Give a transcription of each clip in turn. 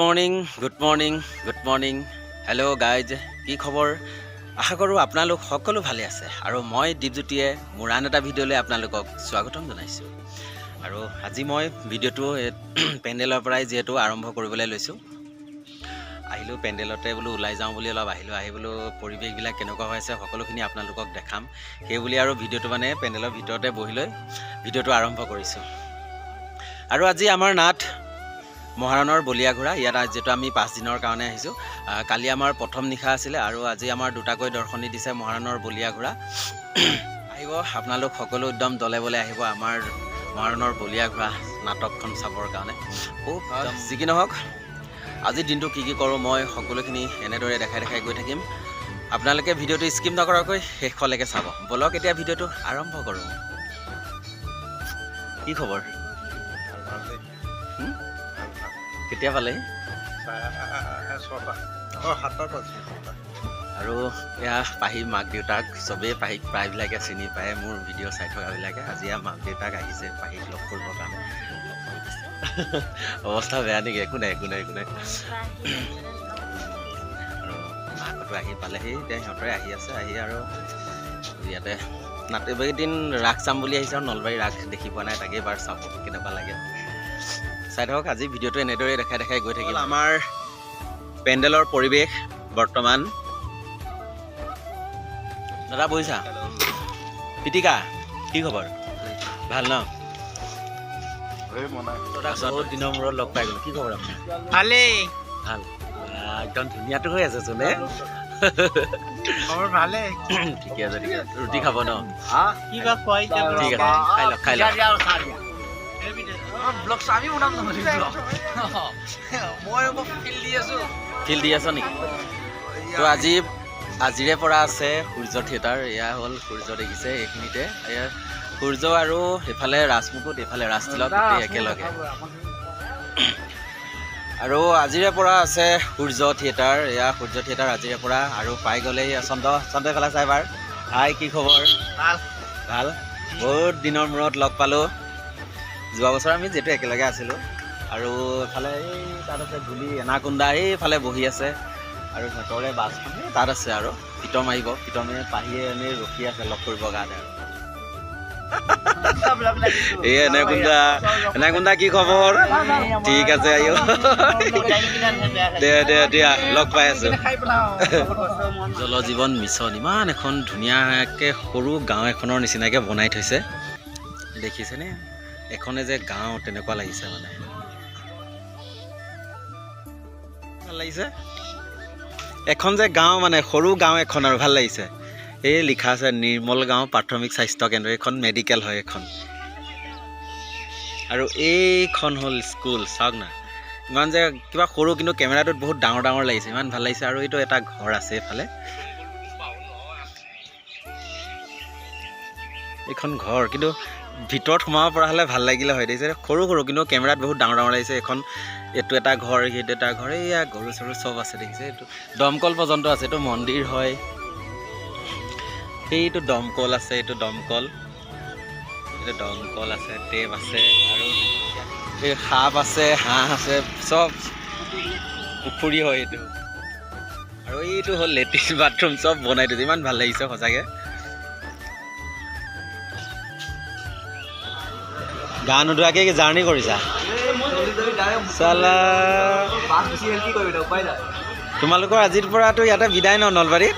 Morning good morning good morning hello' guys কি খবৰ? আশা কৰোঁ আপোনালোক সকলো ভালে আছে আৰু মই দীপজ্যোতিয়ে মোৰ আন এটা ভিডিঅ'লৈ আপোনালোকক স্বাগতম জনাইছোঁ। আৰু আজি মই ভিডিঅ'টো পেণ্ডেলৰ পৰাই যিহেতু আৰম্ভ কৰিবলৈ লৈছোঁ। আহিলোঁ পেণ্ডেলতে বোলো ওলাই যাওঁ বুলি অলপ আহিলোঁ আহি বোলো পৰিৱেশবিলাক কেনেকুৱা হৈ আছে সকলোখিনি আপোনালোকক দেখাম। সেই বুলি আৰু ভিডিঅ'টো মানে পেণ্ডেলৰ ভিতৰতে বহি লৈ ভিডিঅ'টো আৰম্ভ কৰিছোঁ। আৰু আজি আমাৰ নাট মহাৰণৰ বলীয়া ঘোঁৰা ইয়াত আজ- যিহেতু আমি পাঁচদিনৰ কাৰণে আহিছোঁ। আহ, কালি আমাৰ প্ৰথম নিশা আছিলে আৰু আজি আমাৰ দুটাকৈ দৰ্শনী দিছে মহাৰণৰ বলীয়া ঘোঁৰা আহিব আপোনালোক সকলো একদম দলে বলে আহিব আমাৰ মহাৰণৰ বলীয়া ঘোঁৰা নাটকখন চাবৰ কাৰণে। খুব যি কি নহওক আজিৰ দিনটো কি কি কৰোঁ মই সকলোখিনি এনেদৰে দেখাই দেখাই গৈ থাকিম। আপোনালোকে ভিডিঅ'টো স্কিপ নকৰাকৈ শেষলৈকে চাব। ব'লক এতিয়া ভিডিঅ'টো আৰম্ভ কৰোঁ। কি খবৰ? কেতিয়া পালেহি আৰু এয়া পাহী মাক দেউতাক চবেই পাহীক প্ৰায়বিলাকে চিনি পায় মোৰ ভিডিঅ' চাই থকাবিলাকে। আজি মাক দেউতাক আহিছে পাহীক লগ কৰিবৰ কাৰণে। অৱস্থা বেয়া নেকি? একো নাই একো নাই একো নাই। আৰু মাকতো আহি পালেহি। এতিয়া সিহঁতে আহি আছে আহি আৰু ইয়াতে নাট এইকেইদিন ৰাস চাম বুলি আহিছে আৰু নলবাৰী ৰাস দেখি পোৱা নাই তাকে এবাৰ চাব কেনেকুৱা লাগে। চাই থাকক আজি ভিডিঅ'টো এনেদৰে দেখাই দেখাই গৈ থাকিম। আমাৰ পেণ্ডেলৰ পৰিৱেশ বৰ্তমান। দাদা বহিছা? পিটিকা কি খবৰ? ভাল ন? বহুত দিনৰ মূৰত লগ পাই গ'লো কি খবৰ আপোনাৰ? ভালেই। ভাল। একদম ধুনীয়াটো হৈ আছে চোন খবৰ ঠিকে আছে ঠিকে আছে। ৰুটি খাব ন? কিবা খুৱাই ঠিক আছে খাই লওক খাই লওক। ব্লগ আমি বনাম নহ'লে ব্লগ মই আকৌ ফিল দি আছো ফিল দি আছ নেকি তো আজি আজিৰে পৰা আছে সূৰ্য থিয়েটাৰ। এয়া হ'ল সূৰ্য দেখিছে এইখিনিতে। এয়া সূৰ্য আৰু এইফালে ৰাজমুকুট এইফালে ৰাজতিলক গোটেই একেলগে। আৰু আজিৰে পৰা আছে সূৰ্য থিয়েটাৰ। এয়া সূৰ্য থিয়েটাৰ আজিৰে পৰা আৰু পাই গ'লেই চন্দ্ৰ চন্দ্ৰ এইফালে চাই বাৰ। হাই কি খবৰ? ভালো। ভালো। বহুত দিনৰ মূৰত লগ পালোঁ। যোৱা বছৰ আমি যিহেতু একেলগে আছিলোঁ আৰু এইফালে এই তাত আছে ধূলি এনাকুন্দা এইফালে বহি আছে আৰু সিহঁতৰে বাছখন এই তাত আছে আৰু পিতম আহিব পিতমে পাহিয়ে এনেই ৰখি আছে লগ কৰিবৰ কাৰণে এই এনাকুন্দা এনাকুন্দা কি খবৰ? ঠিক আছে দে দে দিয়া লগ পাই আছোঁ। জল জীৱন মিছন ইমান এখন ধুনীয়াকৈ সৰু গাঁও এখনৰ নিচিনাকৈ বনাই থৈছে। দেখিছেনে? এখনে যে গাঁও তেনেকুৱা লাগিছে মানে। ভাল লাগিছে? এখন যে গাঁও মানে সৰু গাঁও এখন আৰু ভাল লাগিছে। এই লিখা আছে নিৰ্মল গাঁও প্ৰাথমিক স্বাস্থ্য কেন্দ্ৰ এইখন মেডিকেল হয় এখন। আৰু এইখন হ'ল স্কুল চাওক না। ইমান যে কিবা সৰু কিন্তু কেমেৰাটোত বহুত ডাঙৰ ডাঙৰ লাগিছে ইমান ভাল লাগিছে। আৰু এইটো এটা ঘৰ আছে এইফালে। এইখন ঘৰ কিন্তু ভিতৰত সোমাব পৰা হ'লে ভাল লাগিলে হয় দেখিছে। সৰু সৰু কিন্তু কেমেৰাত বহুত ডাঙৰ ডাঙৰ লাগিছে। এখন এইটো এটা ঘৰ সেইটো এটা ঘৰ এইয়া গৰু চৰু চব আছে দেখিছে। এইটো দমকল পৰ্যন্ত আছে এইটো মন্দিৰ হয়। সেইটো দমকল আছে এইটো দমকল। এইটো দমকল আছে টেপ আছে আৰু এই সাপ আছে হাঁহ আছে চব পুখুৰী হয় এইটো। আৰু এইটো হ'ল লেট্ৰিন বাথৰুম চব বনাই থৈছে। ইমান ভাল লাগিছে সঁচাকৈ। গা নোধোৱাকৈ জাৰ্ণি কৰিছা? তোমালোকৰ আজিৰ পৰাতো ইয়াতে বিদায় ন নলবাৰীত?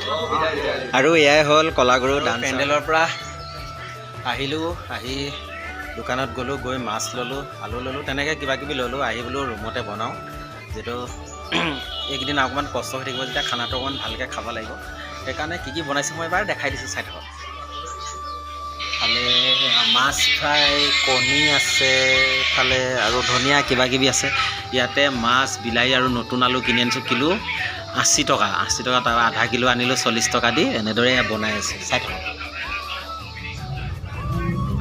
আৰু এয়াই হ'ল কলাগুৰু ডান্স পেণ্ডেলৰ পৰা আহিলোঁ আহি দোকানত গ'লোঁ গৈ মাছ ল'লোঁ আলু ল'লোঁ তেনেকৈ কিবা কিবি ল'লোঁ আহি বোলো ৰুমতে বনাওঁ। যিহেতু এইকেইদিন অকণমান কষ্ট হৈ থাকিব যেতিয়া খানাটো অকণমান ভালকৈ খাব লাগিব। সেইকাৰণে কি কি বনাইছোঁ মই এবাৰ দেখাই দিছোঁ চাই থাকক। ফালে মাছ ফ্ৰাই কণী আছে ফালে আৰু ধনিয়া কিবা কিবি আছে। ইয়াতে মাছ বিলাহী আৰু নতুন আলু কিনি আনিছোঁ কিলো আশী টকা। আশী টকা তাৰ আধা কিলো আনিলোঁ চল্লিছ টকা দি এনেদৰে বনাই আছে। চাই থাকক।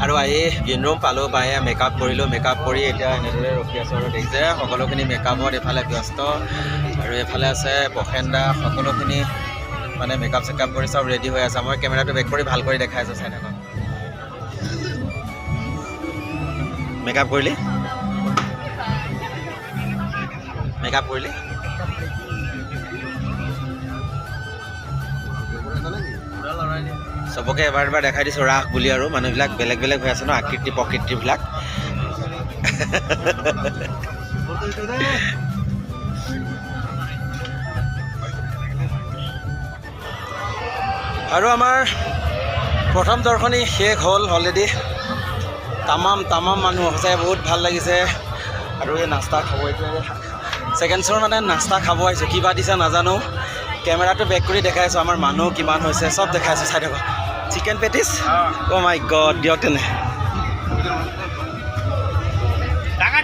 আৰু আহি গ্ৰীণ ৰুম পালোঁ পাই মেকআপ কৰিলোঁ। মেকআপ কৰি এতিয়া এনেদৰে ৰখি আছোঁ আৰু দেখিছে। সকলোখিনি মেকআপত এইফালে ব্যস্ত। আৰু এইফালে আছে প্ৰসেনদা সকলোখিনি মানে মেকআপ চেকআপ কৰি চব ৰেডি হৈ আছে। মই কেমেৰাটো বেক কৰি ভাল কৰি দেখাই আছোঁ। চাই থাকক। মেকআপ কৰিলি? মেকআপ কৰিলি? চবকে এবাৰ এবাৰ দেখাই দিছোঁ, ৰাস বুলি আৰু। মানুহবিলাক বেলেগ বেলেগ হৈ আছে ন, আকৃতি প্ৰকৃতিবিলাক। আৰু আমাৰ প্ৰথম দৰ্শনী শেষ হ'ল অলৰেডি তামাম তামাম মানুহ সঁচাকৈ বহুত ভালো লাগিছে। আৰু এই নাস্তা খাব এইটোৱে ছেকেণ্ড শ্ব'ৰ মানে নাস্তা খাব আহিছোঁ। কিবা দিছে নাজানো। কেমেৰাটো বেক কৰি দেখাইছোঁ আমাৰ মানুহ কিমান হৈছে। চব দেখাইছোঁ চাই থাকক। Chicken patties oh' my god দিয়ক তেনে।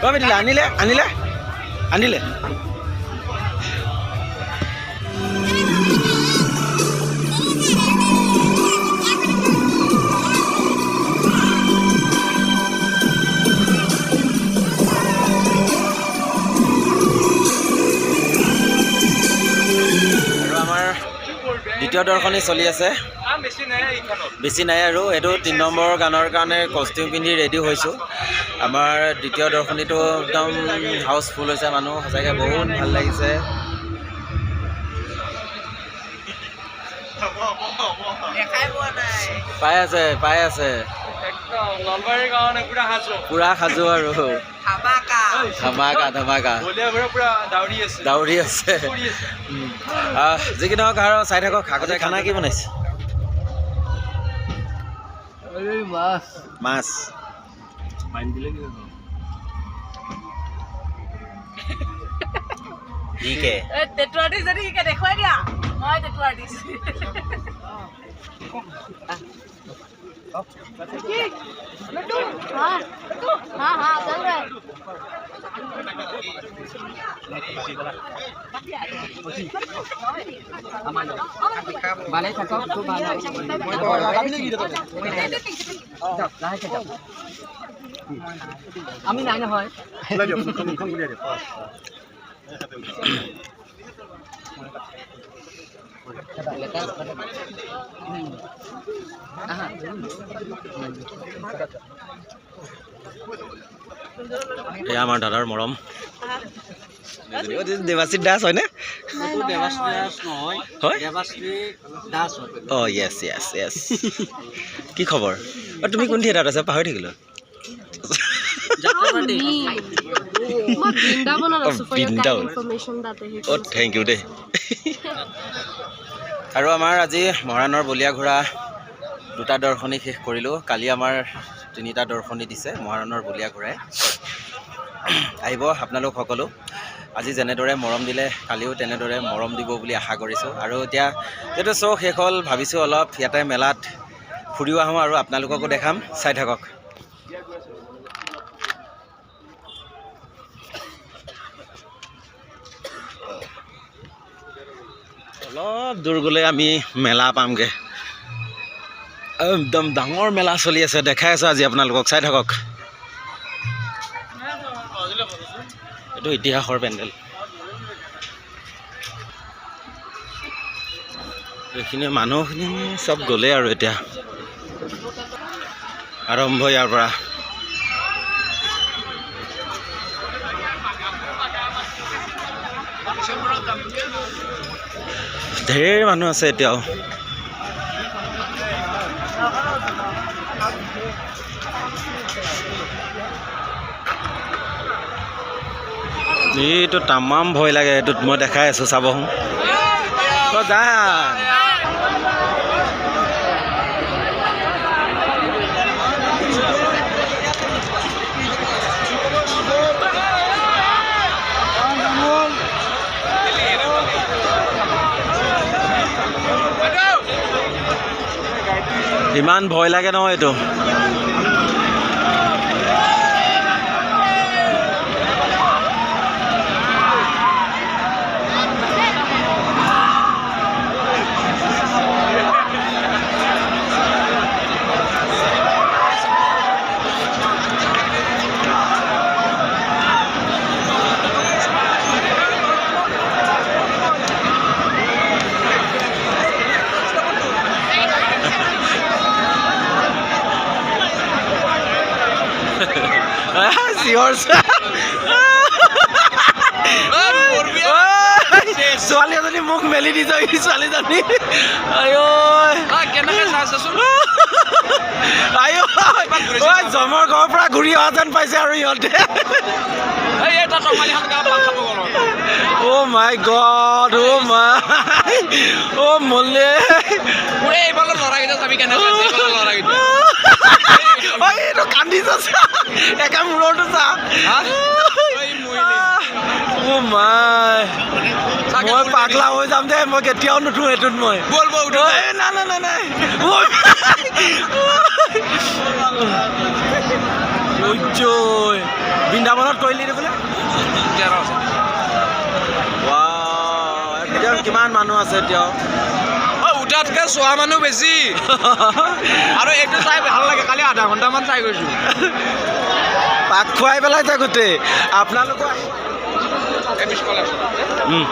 অ' আনিলে আনিলে। আনিলে। দ্বিতীয় দৰ্শনী চলি আছে। বেছি নাই আৰু এইটো তিনি নম্বৰ গানৰ কাৰণে কষ্টিউম পিন্ধি ৰেডি হৈছোঁ। আমাৰ দ্বিতীয় দৰ্শনীটো একদম হাউচফুল হৈছে মানুহ সঁচাকৈ বহুত ভাল লাগিছে। পাই আছে পাই আছে। পুৰা সাজু। আৰু। ধামাকা। ধমাকা দাউৰি আছে। যি কি নহওক আৰু চাই থাকক আগতে খানা কি বনাইছে? মাছ। মাছ। ঠিকে টেটু আৰ্টিষ্ট যদি শিকে দেখুৱাই দিয়া মই টেটু আৰ্টিষ্ট हाँ हाँ हाँ चल रहा है আমি নাই নহয় এয়া আমাৰ দাদাৰ মৰম। দেৱাশী দাস হয়নে? হয়? অঁ য়েছ য়েছ য়েছ কি খবৰ? তুমি কোন থিয়েটাৰত আছা? পাহৰি থাকিলোঁ। থেংক ইউ দেই। আৰু আমাৰ আজি মৰাণৰ বলীয়া ঘোঁৰা দুটা দৰ্শনী শেষ কৰিলোঁ। কালি আমাৰ তিনিটা দৰ্শনী দিছে মৰাণৰ বলীয়া ঘোঁৰাই। আহিব আপোনালোক সকলো। আজি যেনেদৰে মৰম দিলে কালিও তেনেদৰে মৰম দিব বুলি আশা কৰিছোঁ। আৰু এতিয়া যিহেতু শ্ব' শেষ হ'ল ভাবিছোঁ অলপ ইয়াতে মেলাত ফুৰিও আহোঁ আৰু আপোনালোককো দেখাম। চাই থাকক। অলপ দূৰ গ'লে আমি মেলা পামগৈ। একদম ডাঙৰ মেলা চলি আছে দেখাই আছোঁ আজি আপোনালোকক চাই থাকক। এইটো ইতিহাসৰ পেণ্ডেল। এইখিনি মানুহখিনি চব গ'লেই আৰু এতিয়া। আৰম্ভ ইয়াৰ পৰা। ঢেৰ মানুহ আছে এতিয়াও। এইটো তামাম ভয় লাগে এইটোত মই দেখাই আছোঁ চাবচোন। যা। ইমান ভয় লাগে নহয় এইটো। ছোৱালী ছোৱালীজনী মোক মেলি দি যায় ছোৱালীজনী আয়ো আয়ো জমৰ ঘৰৰ পৰা ঘূৰি অহা যেন পাইছে আৰু ইহঁতে। অ' মাই গড অ' মা অ' মলে এইফালে ল'ৰাকেইটা চাবি কেনেকুৱা এইটো কান্দি যাচ্ছে একা মুড়োটো চা ও মাই মই পাগলা হৈ যাম দে মই কেতিয়াও নুঠো সেইটোত মই। বলব না না না নাই। বৃন্দাবনত কৰিলি বোলে কিমান মানুহ আছে এতিয়াও। উঠাতকে চোৱা মানুহ বেছি আৰু এইটো চাই ভালো লাগে কালি আধা ঘণ্টামান চাই গৈছো পাক খুৱাই পেলাইছে গোটেই আপোনালোকো আহিব। এই পিছ কলেজত। উম।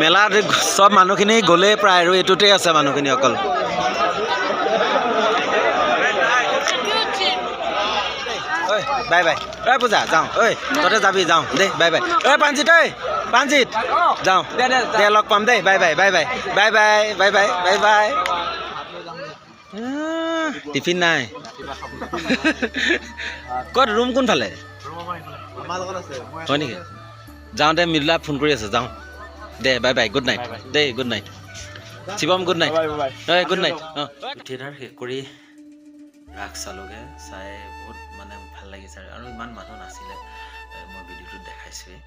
মেলাত চব মানুহখিনি গ'লেই প্ৰায় আৰু এইটোতে আছে মানুহখিনি অকল বাই বাই ঐ পূজা যাওঁ ঐ তহঁতে যাবি যাওঁ দেই বাই বাই ঐ পাঞ্জিত ঐ পাঞ্জিত যাওঁ দে, দে, যা। দে লগ পাম দেই bye bye bye bye bye bye bye bye bye bye আহ, টিফিন নাই ক'ত ৰুম কোনফালে হয় নেকি যাওঁতে মৃদুলা ফোন কৰি আছে যাওঁ দে বাই বাই গুড নাইট দেই good night Shivam good night হয় গুড নাইট অঁ থিয়েটাৰ শেষ কৰি ৰাস চালোগৈ চাই বহুত মানে ভাল লাগিছে আৰু আৰু ইমান মানুহ নাছিলে। মই ভিডিঅ'টোত দেখাইছোৱেই।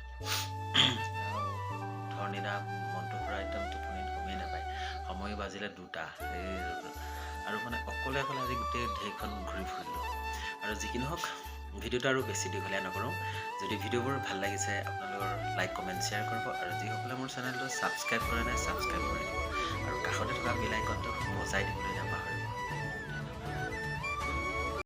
ধৰণীদা মনটো পূৰা একদম টোপনিত গমেই নাপায়। সময় বাজিলে দুটা। আৰু মানে অকলে অকলে আজি গোটেই ঢেৰখন ঘূৰি ফুৰিলোঁ। আৰু যি কি নহওক ভিডিঅ'টো আৰু বেছি দীঘলীয়া নকৰোঁ। যদি ভিডিঅ'বোৰ ভাল লাগিছে আপোনালোকৰ লাইক কমেণ্ট শ্বেয়াৰ কৰিব। আৰু যিসকলে মোৰ চেনেলটো ছাবস্ক্ৰাইব কৰা নাই ছাবস্ক্ৰাইব কৰি দিব। আৰু কাষতে থকা বেল আইকনটো বজাই দিবলৈ